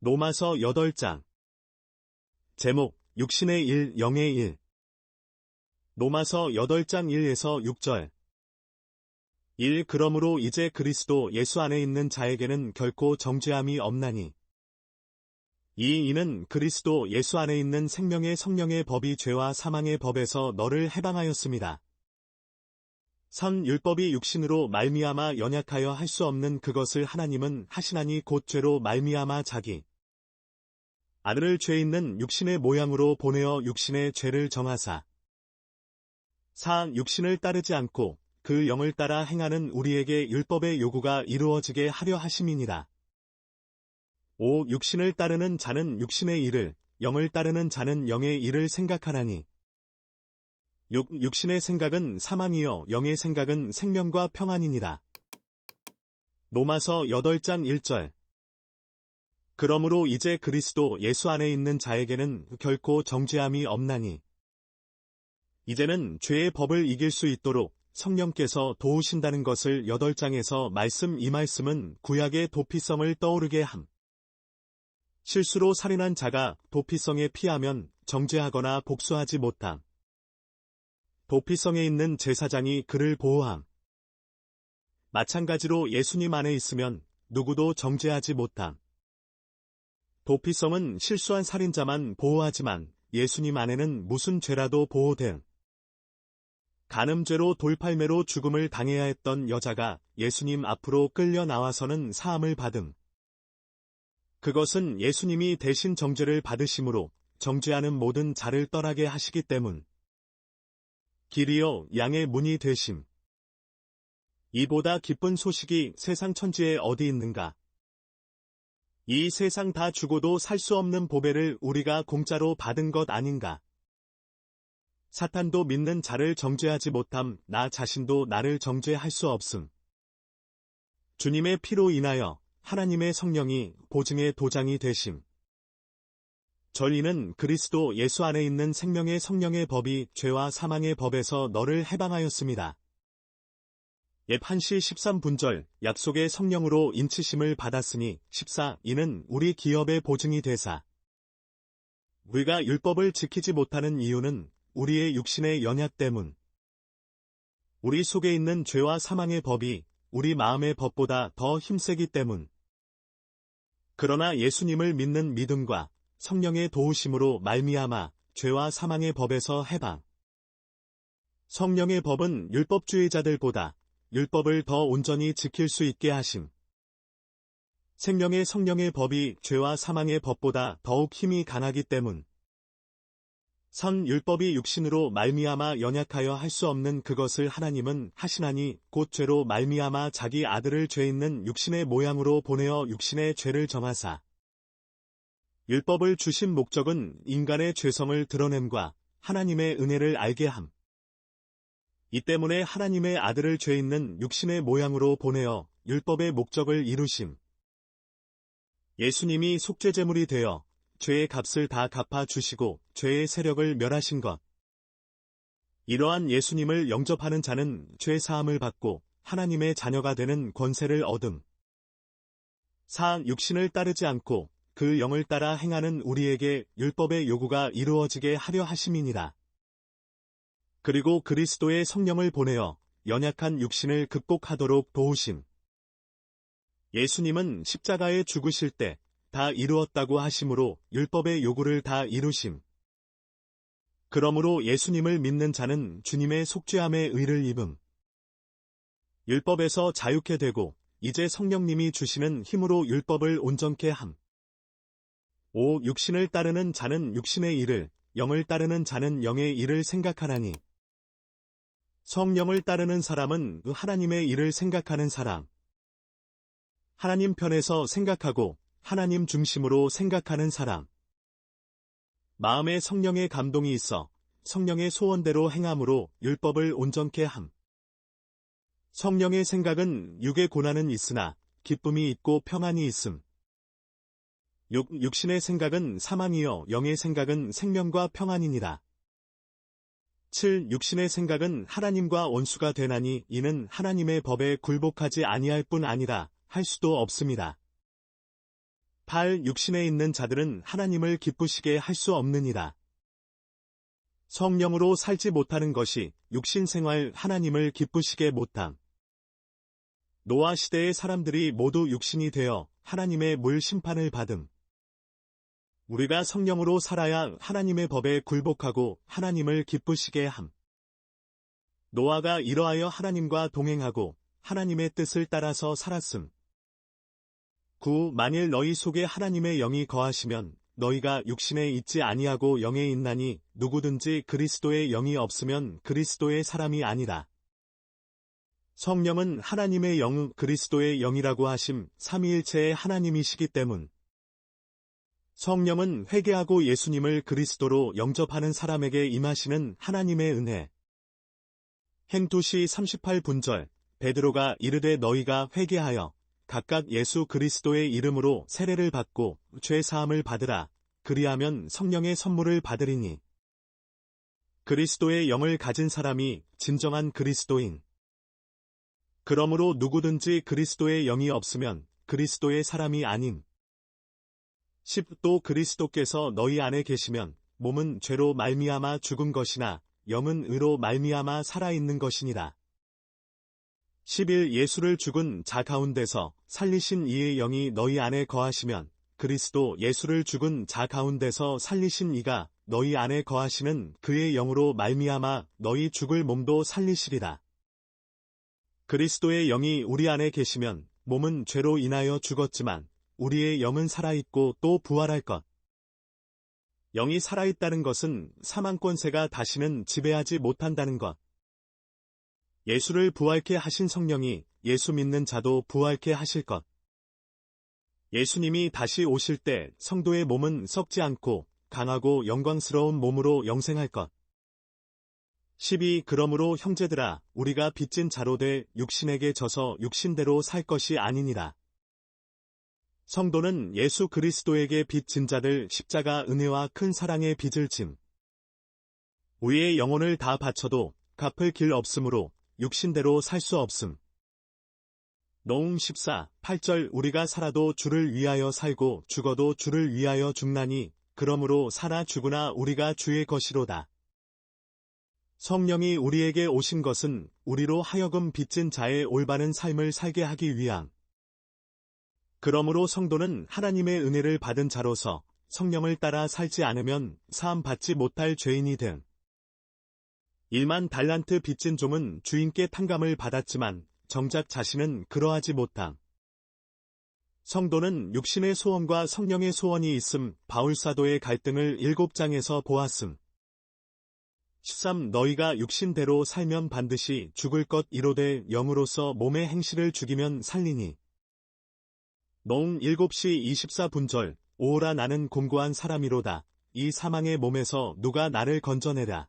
로마서 8장. 제목 육신의 일 영의 일. 로마서 8장 1에서 6절. 1 그러므로 이제 그리스도 예수 안에 있는 자에게는 결코 정죄함이 없나니. 이 이는 그리스도 예수 안에 있는 생명의 성령의 법이 죄와 사망의 법에서 너를 해방하였습니다. 선 율법이 육신으로 말미암아 연약하여 할 수 없는 그것을 하나님은 하시나니 곧 죄로 말미암아 자기 아들을 죄 있는 육신의 모양으로 보내어 육신의 죄를 정하사 사 육신을 따르지 않고 그 영을 따라 행하는 우리에게 율법의 요구가 이루어지게 하려 하심이니라. 5. 육신을 따르는 자는 육신의 일을, 영을 따르는 자는 영의 일을 생각하나니 6. 육신의 생각은 사망이요 영의 생각은 생명과 평안이니라. 로마서 8장 1절 그러므로 이제 그리스도 예수 안에 있는 자에게는 결코 정죄함이 없나니 이제는 죄의 법을 이길 수 있도록 성령께서 도우신다는 것을 8장에서 말씀 이 말씀은 구약의 도피성을 떠오르게 함. 실수로 살인한 자가 도피성에 피하면 정죄하거나 복수하지 못함. 도피성에 있는 제사장이 그를 보호함. 마찬가지로 예수님 안에 있으면 누구도 정죄하지 못함. 도피성은 실수한 살인자만 보호하지만 예수님 안에는 무슨 죄라도 보호됨. 간음죄로 돌팔매로 죽음을 당해야 했던 여자가 예수님 앞으로 끌려 나와서는 사함을 받음. 그것은 예수님이 대신 정죄를 받으심으로 정죄하는 모든 자를 떠나게 하시기 때문. 길이요 양의 문이 되심. 이보다 기쁜 소식이 세상 천지에 어디 있는가? 이 세상 다 주고도 살 수 없는 보배를 우리가 공짜로 받은 것 아닌가? 사탄도 믿는 자를 정죄하지 못함, 나 자신도 나를 정죄할 수 없음. 주님의 피로 인하여 하나님의 성령이 보증의 도장이 되심. 전리는 그리스도 예수 안에 있는 생명의 성령의 법이 죄와 사망의 법에서 너를 해방하였습니다. 예 1시 13분절 약속의 성령으로 인치심을 받았으니 14 이는 우리 기업의 보증이 되사. 우리가 율법을 지키지 못하는 이유는 우리의 육신의 연약 때문. 우리 속에 있는 죄와 사망의 법이 우리 마음의 법보다 더 힘세기 때문. 그러나 예수님을 믿는 믿음과 성령의 도우심으로 말미암아 죄와 사망의 법에서 해방. 성령의 법은 율법주의자들보다 율법을 더 온전히 지킬 수 있게 하심. 생명의 성령의 법이 죄와 사망의 법보다 더욱 힘이 강하기 때문. 선 율법이 육신으로 말미암아 연약하여 할 수 없는 그것을 하나님은 하시나니 곧 죄로 말미암아 자기 아들을 죄 있는 육신의 모양으로 보내어 육신의 죄를 정하사 율법을 주신 목적은 인간의 죄성을 드러냄과 하나님의 은혜를 알게 함. 이 때문에 하나님의 아들을 죄 있는 육신의 모양으로 보내어 율법의 목적을 이루심. 예수님이 속죄제물이 되어 죄의 값을 다 갚아 주시고 죄의 세력을 멸하신 것. 이러한 예수님을 영접하는 자는 죄 사함을 받고 하나님의 자녀가 되는 권세를 얻음. 사 육신을 따르지 않고 그 영을 따라 행하는 우리에게 율법의 요구가 이루어지게 하려 하심이니라. 그리고 그리스도의 성령을 보내어 연약한 육신을 극복하도록 도우심. 예수님은 십자가에 죽으실 때 다 이루었다고 하심으로 율법의 요구를 다 이루심. 그러므로 예수님을 믿는 자는 주님의 속죄함의 의를 입음. 율법에서 자유케 되고 이제 성령님이 주시는 힘으로 율법을 온전케 함. 5. 육신을 따르는 자는 육신의 일을, 영을 따르는 자는 영의 일을 생각하나니. 성령을 따르는 사람은 그 하나님의 일을 생각하는 사람. 하나님 편에서 생각하고 하나님 중심으로 생각하는 사람. 마음에 성령의 감동이 있어 성령의 소원대로 행함으로 율법을 온전케 함. 성령의 생각은 육의 고난은 있으나 기쁨이 있고 평안이 있음. 육, 육신의 생각은 사망이요 영의 생각은 생명과 평안이니라. 7. 육신의 생각은 하나님과 원수가 되나니 이는 하나님의 법에 굴복하지 아니할 뿐 아니라 할 수도 없습니다. 8. 육신에 있는 자들은 하나님을 기쁘시게 할 수 없느니라. 성령으로 살지 못하는 것이 육신 생활 하나님을 기쁘시게 못함. 노아 시대의 사람들이 모두 육신이 되어 하나님의 물 심판을 받음. 우리가 성령으로 살아야 하나님의 법에 굴복하고 하나님을 기쁘시게 함. 노아가 이러하여 하나님과 동행하고 하나님의 뜻을 따라서 살았음. 9. 만일 너희 속에 하나님의 영이 거하시면 너희가 육신에 있지 아니하고 영에 있나니 누구든지 그리스도의 영이 없으면 그리스도의 사람이 아니라. 성령은 하나님의 영, 그리스도의 영이라고 하심 삼위일체의 하나님이시기 때문. 성령은 회개하고 예수님을 그리스도로 영접하는 사람에게 임하시는 하나님의 은혜. 행투시 38분절 베드로가 이르되 너희가 회개하여 각각 예수 그리스도의 이름으로 세례를 받고 죄 사함을 받으라. 그리하면 성령의 선물을 받으리니. 그리스도의 영을 가진 사람이 진정한 그리스도인. 그러므로 누구든지 그리스도의 영이 없으면 그리스도의 사람이 아님. 10또 그리스도께서 너희 안에 계시면 몸은 죄로 말미암아 죽은 것이나 영은 의로 말미암아 살아있는 것이니라. 11 예수를 죽은 자 가운데서 살리신 이의 영이 너희 안에 거하시면 그리스도 예수를 죽은 자 가운데서 살리신 이가 너희 안에 거하시는 그의 영으로 말미암아 너희 죽을 몸도 살리시리라. 그리스도의 영이 우리 안에 계시면 몸은 죄로 인하여 죽었지만 우리의 영은 살아있고 또 부활할 것. 영이 살아있다는 것은 사망권세가 다시는 지배하지 못한다는 것. 예수를 부활케 하신 성령이 예수 믿는 자도 부활케 하실 것. 예수님이 다시 오실 때 성도의 몸은 썩지 않고 강하고 영광스러운 몸으로 영생할 것. 12. 그러므로 형제들아, 우리가 빚진 자로 돼 육신에게 져서 육신대로 살 것이 아니니라. 성도는 예수 그리스도에게 빚진 자들 십자가 은혜와 큰 사랑의 빚을 짐. 우리의 영혼을 다 바쳐도 갚을 길 없으므로 육신대로 살 수 없음. 노웅 14, 8절 우리가 살아도 주를 위하여 살고 죽어도 주를 위하여 죽나니 그러므로 살아 죽으나 우리가 주의 것이로다. 성령이 우리에게 오신 것은 우리로 하여금 빚진 자의 올바른 삶을 살게 하기 위함. 그러므로 성도는 하나님의 은혜를 받은 자로서 성령을 따라 살지 않으면 사함 받지 못할 죄인이 됨. 1만 달란트 빚진 종은 주인께 탕감을 받았지만 정작 자신은 그러하지 못함. 성도는 육신의 소원과 성령의 소원이 있음 바울사도의 갈등을 7장에서 보았음. 13. 너희가 육신대로 살면 반드시 죽을 것 이로되 영으로서 몸의 행실을 죽이면 살리니. 농 7시 24분절 오라 나는 공고한 사람이로다. 이 사망의 몸에서 누가 나를 건져내라.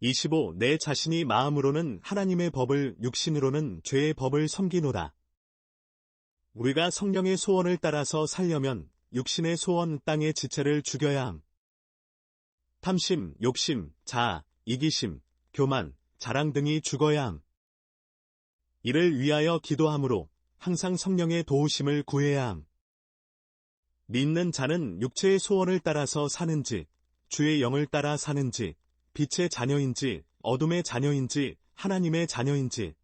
25. 내 자신이 마음으로는 하나님의 법을 육신으로는 죄의 법을 섬기노라. 우리가 성령의 소원을 따라서 살려면 육신의 소원 땅의 지체를 죽여야 함. 탐심, 욕심, 자아, 이기심, 교만, 자랑 등이 죽어야 함. 이를 위하여 기도함으로 항상 성령의 도우심을 구해야 함. 믿는 자는 육체의 소원을 따라서 사는지, 주의 영을 따라 사는지, 빛의 자녀인지 어둠의 자녀인지 하나님의 자녀인지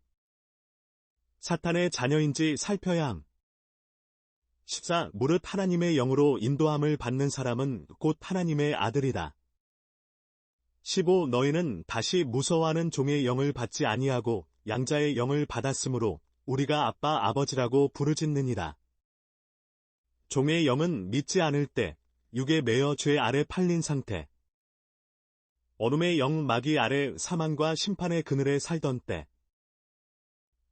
사탄의 자녀인지 살펴야 함. 14. 무릇 하나님의 영으로 인도함을 받는 사람은 곧 하나님의 아들이다. 15. 너희는 다시 무서워하는 종의 영을 받지 아니하고 양자의 영을 받았으므로 우리가 아빠 아버지라고 부르짖느니라. 종의 영은 믿지 않을 때 육에 매여 죄 아래 팔린 상태. 어둠의 영 마귀 아래 사망과 심판의 그늘에 살던 때.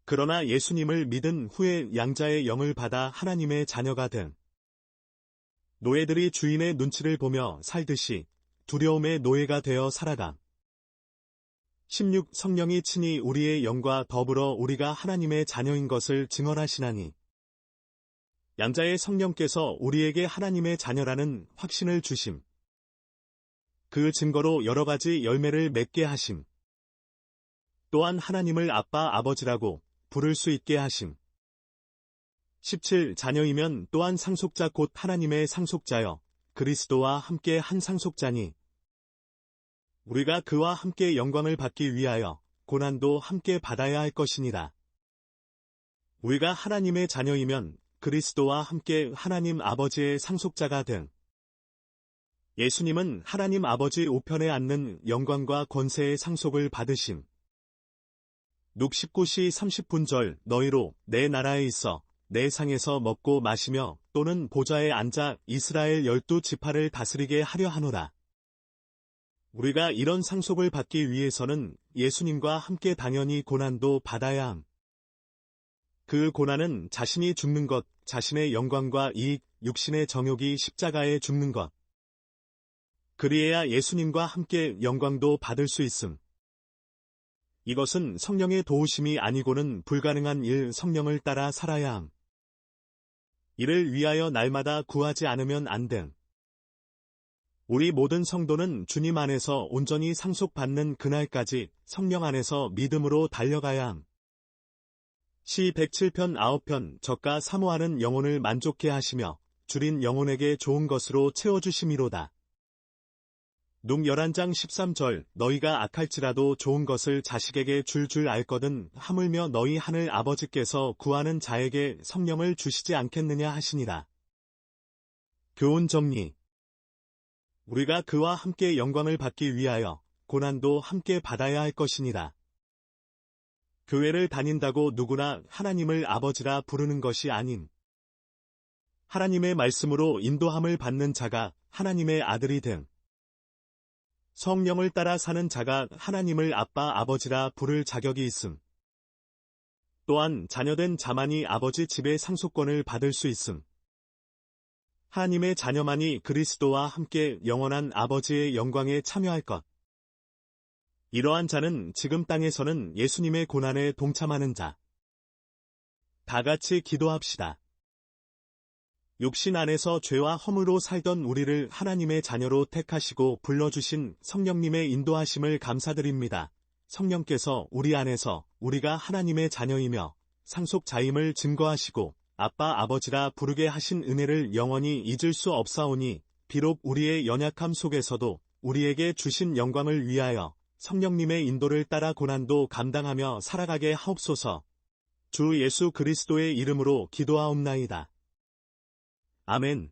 그러나 예수님을 믿은 후에 양자의 영을 받아 하나님의 자녀가 된 노예들이 주인의 눈치를 보며 살듯이 두려움의 노예가 되어 살아가. 16. 성령이 친히 우리의 영과 더불어 우리가 하나님의 자녀인 것을 증언하시나니. 양자의 성령께서 우리에게 하나님의 자녀라는 확신을 주심. 그 증거로 여러 가지 열매를 맺게 하심. 또한 하나님을 아빠 아버지라고 부를 수 있게 하심. 17 자녀이면 또한 상속자 곧 하나님의 상속자여 그리스도와 함께 한 상속자니 우리가 그와 함께 영광을 받기 위하여 고난도 함께 받아야 할 것이니라. 우리가 하나님의 자녀이면 그리스도와 함께 하나님 아버지의 상속자가 된 예수님은 하나님 아버지 우편에 앉는 영광과 권세의 상속을 받으심. 룩 19시 30분절 너희로 내 나라에 있어 내 상에서 먹고 마시며 또는 보좌에 앉아 이스라엘 열두 지파를 다스리게 하려 하노라. 우리가 이런 상속을 받기 위해서는 예수님과 함께 당연히 고난도 받아야 함. 그 고난은 자신이 죽는 것, 자신의 영광과 이익, 육신의 정욕이 십자가에 죽는 것. 그리해야 예수님과 함께 영광도 받을 수 있음. 이것은 성령의 도우심이 아니고는 불가능한 일 성령을 따라 살아야 함. 이를 위하여 날마다 구하지 않으면 안 됨. 우리 모든 성도는 주님 안에서 온전히 상속받는 그날까지 성령 안에서 믿음으로 달려가야 함. 시 107편 9편 저가 사모하는 영혼을 만족해 하시며 줄인 영혼에게 좋은 것으로 채워주심이로다. 눅 11장 13절 너희가 악할지라도 좋은 것을 자식에게 줄줄 알거든 하물며 너희 하늘 아버지께서 구하는 자에게 성령을 주시지 않겠느냐 하시니라. 교훈 정리 우리가 그와 함께 영광을 받기 위하여 고난도 함께 받아야 할 것이니라. 교회를 다닌다고 누구나 하나님을 아버지라 부르는 것이 아닌 하나님의 말씀으로 인도함을 받는 자가 하나님의 아들이 됨. 성령을 따라 사는 자가 하나님을 아빠 아버지라 부를 자격이 있음. 또한 자녀된 자만이 아버지 집의 상속권을 받을 수 있음. 하나님의 자녀만이 그리스도와 함께 영원한 아버지의 영광에 참여할 것. 이러한 자는 지금 땅에서는 예수님의 고난에 동참하는 자. 다 같이 기도합시다. 육신 안에서 죄와 허물로 살던 우리를 하나님의 자녀로 택하시고 불러주신 성령님의 인도하심을 감사드립니다. 성령께서 우리 안에서 우리가 하나님의 자녀이며 상속자임을 증거하시고 아빠 아버지라 부르게 하신 은혜를 영원히 잊을 수 없사오니 비록 우리의 연약함 속에서도 우리에게 주신 영광을 위하여 성령님의 인도를 따라 고난도 감당하며 살아가게 하옵소서. 주 예수 그리스도의 이름으로 기도하옵나이다. 아멘.